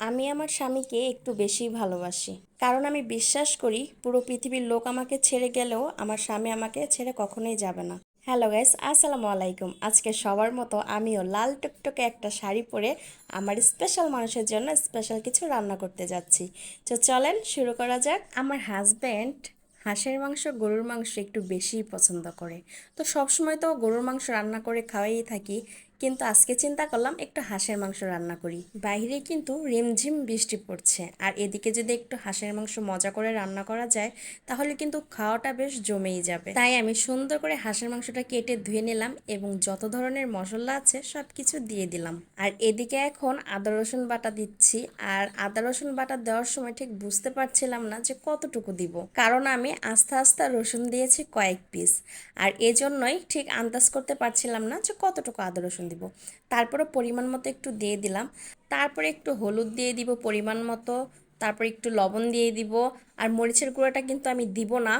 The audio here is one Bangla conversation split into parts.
আমি আমার স্বামীকে একটু বেশি ভালোবাসি। কারণ আমি বিশ্বাস করি, পুরো পৃথিবীর লোক আমাকে ছেড়ে গেলেও আমার স্বামী আমাকে ছেড়ে কখনোই যাবে না। হ্যালো গাইস, আসসালামু আলাইকুম। আজকে সবার মতো আমিও লাল টুকটুকে একটা শাড়ি পরে আমার স্পেশাল মানুষের জন্য স্পেশাল কিছু রান্না করতে যাচ্ছি। তো চলেন শুরু করা যাক। আমার হাজব্যান্ড হাঁসের মাংস, গরুর মাংস একটু বেশিই পছন্দ করে। তো সবসময় তো গরুর মাংস রান্না করে খাওয়াই থাকি। কিন্তু আজকে চিন্তা করলাম একটু হাঁসের মাংস রান্না করি। বাইরে কিন্তু রিমঝিম বৃষ্টি পড়ছে। আর এদিকে যদি একটু হাঁসের মাংস মজা করে রান্না করা যায়, তাহলে কিন্তু খাওয়াটা বেশ জমেই যাবে। তাই আমি সুন্দর করে হাঁসের মাংসটা কেটে ধুয়ে নিলাম এবং যত ধরনের মশলা আছে সব কিছু দিয়ে দিলাম। আর এদিকে এখন আদা, রসুন বাটা দিচ্ছি। আর আদা, রসুন বাটা দেওয়ার সময় ঠিক বুঝতে পারছিলাম না যে কতটুকু দিব। কারণ আমি আস্তে আস্তে রসুন দিয়েছি কয়েক পিস। আর এজন্যই ঠিক আন্দাজ করতে পারছিলাম না যে কতটুকু আদা, রসুন দিব। তারপরে পরিমাণ মতো একটু দিয়ে দিলাম। তারপরে একটু হলুদ দিয়ে দিব পরিমাণ মতো। তারপর একটু লবণ দিয়ে দিব। আর মরিচের গুঁড়োটা কিন্তু আমি দিব না।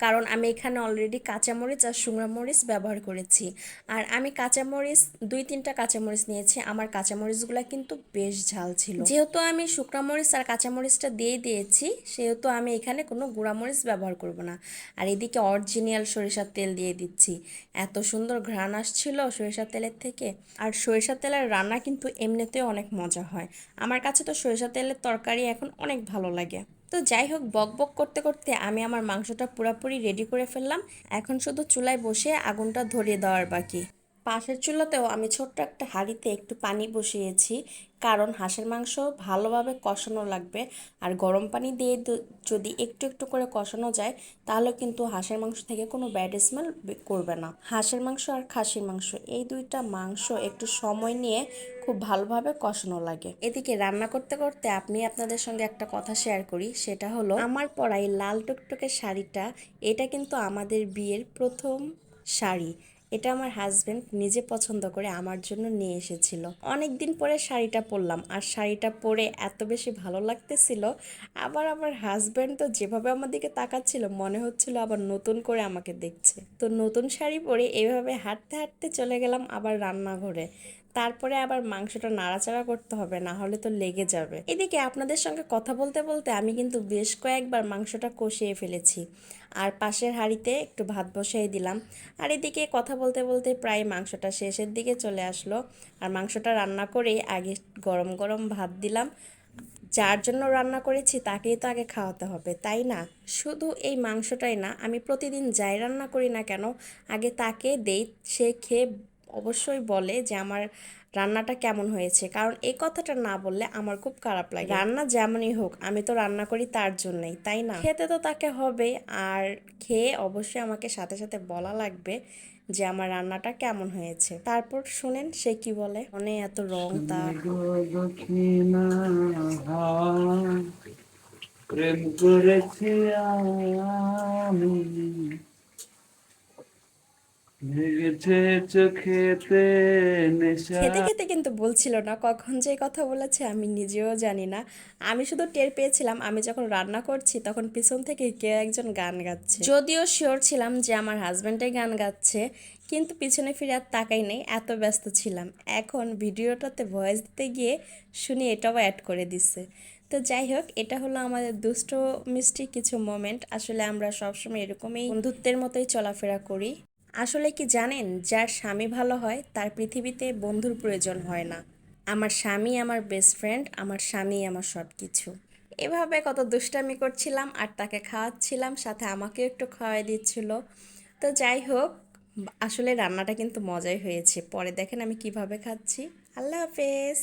কারণ আমি এখানে অলরেডি কাঁচামরিচ আর শুকনো মরিচ ব্যবহার করেছি। আর আমি কাঁচামরিচ, দুই তিনটা কাঁচামরিচ নিয়েছি, আমার কাঁচামরিচগুলো কিন্তু বেশ ঝাল ছিল। যেহেতু আমি শুকনো মরিচ আর কাঁচামরিচটা দিয়ে দিয়েছি, সেহেতু আমি এখানে কোনো গুঁড়ামরিচ ব্যবহার করব না। আর এদিকে অরিজিনাল সরিষার তেল দিয়ে দিচ্ছি। এত সুন্দর ঘ্রাণ আসছিল সরিষার তেলের থেকে। আর সরিষার তেলের রান্না কিন্তু এমনিতেও অনেক মজা হয়। আমার কাছে তো সরিষার তেলের তরকারি এখন অনেক ভালো লাগে। তো যাই হোক, বক বক করতে করতে আমি আমার মাংসটা পুরাপুরি রেডি করে ফেললাম। এখন শুধু চুলায় বসে আগুনটা ধরিয়ে দেওয়ার বাকি। পাশের চুলাতেও আমি ছোট্ট একটা হাঁড়িতে একটু পানি বসিয়েছি। কারণ হাঁসের মাংস ভালোভাবে কষানো লাগবে। আর গরম পানি দিয়ে যদি একটু একটু করে কষানো যায়, তাহলে কিন্তু হাঁসের মাংস থেকে কোনো ব্যাড স্মেল করবে না। হাঁসের মাংস আর খাসির মাংস, এই দুইটা মাংস একটু সময় নিয়ে খুব ভালোভাবে কষানো লাগে। এদিকে রান্না করতে করতে আপনি আপনাদের সঙ্গে একটা কথা শেয়ার করি। সেটা হলো, আমার পরাই লাল টুকটুকে শাড়িটা, এটা কিন্তু আমাদের বিয়ের প্রথম শাড়ি। এটা আমার হাজব্যান্ড নিজে পছন্দ করে আমার জন্য নিয়ে এসেছিল। অনেক দিন পরে শাড়িটা পরলাম, আর শাড়িটা পরে এত বেশি ভালো লাগতেছিল। আবার আমার হাজব্যান্ড তো যেভাবে আমার দিকে তাকাচ্ছিল, মনে হচ্ছিল আবার নতুন করে আমাকে দেখছে। তো নতুন শাড়ি পরে এভাবে হাঁটতে হাঁটতে চলে গেলাম আবার রান্নাঘরে। তারপরে আবার মাংসটা নাড়াচাড়া করতে হবে, না হলে তো লেগে যাবে। এদিকে আপনাদের সঙ্গে কথা বলতে বলতে আমি কিন্তু বেশ কয়েকবার মাংসটা কষিয়ে ফেলেছি। আর পাশের হাঁড়িতে একটু ভাত বসাই দিলাম। আর এদিকে কথা বলতে বলতে প্রায় মাংসটা শেষের দিকে চলে আসলো। আর মাংসটা রান্না করে আগে গরম গরম ভাত দিলাম। যার জন্য রান্না করেছি তাকেই তো আগে খাওয়াতে হবে, তাই না? শুধু এই মাংসটাই না, আমি প্রতিদিন যাই রান্না করি না কেন, আগে তাকে দেই, সে খেয়ে অবশ্যই বলে যে আমার রান্নাটা কেমন হয়েছে। কারণ এই কথাটা না বললে আমার খুব খারাপ লাগে। রান্না যেমনই হোক আমি তো রান্না করি তার জন্যই তাই না? খেতে তো তাকে হবে আর খেয়ে অবশ্যই আমাকে সাথে সাথে বলা লাগবে যে আমার রান্নাটা কেমন হয়েছে। তারপর শুনেন সে কি বলে। মনে এত রং তার। প্রেম করেছি আমি। খেতে খেতে কিন্তু বলছিল না, কখন যে কথা বলেছে আমি নিজেও জানি না। আমি শুধু টের পেয়েছিলাম, আমি যখন রান্না করছি তখন পিছন থেকে কেউ একজন গান গাচ্ছে। যদিও শিওর ছিলাম যে আমার হাজব্যান্ডে গান গাচ্ছে, কিন্তু পিছনে ফিরে আর তাকাই নেই, এত ব্যস্ত ছিলাম। এখন ভিডিওটাতে ভয়েস দিতে গিয়ে শুনি এটাও অ্যাড করে দিচ্ছে তো যাই হোক, এটা হলো আমাদের দুষ্ট মিষ্টি কিছু মোমেন্ট আসলে আমরা সবসময় এরকমই বন্ধুত্বের মতোই চলাফেরা করি। আসলে কি জানেন, যার স্বামী ভালো হয়, তার পৃথিবীতে বন্ধুর প্রয়োজন হয় না। আমার স্বামী আমার বেস্ট ফ্রেন্ড আমার স্বামী আমার সব কিছু এভাবে কত দুষ্টামি করছিলাম আর তাকে খাওয়াচ্ছিলাম, সাথে আমাকেও একটু খাওয়াই দিচ্ছিল। তো যাই হোক, আসলে রান্নাটা কিন্তু মজাই হয়েছে। পরে দেখেন আমি কীভাবে খাচ্ছি। আল্লাহ হাফেজ।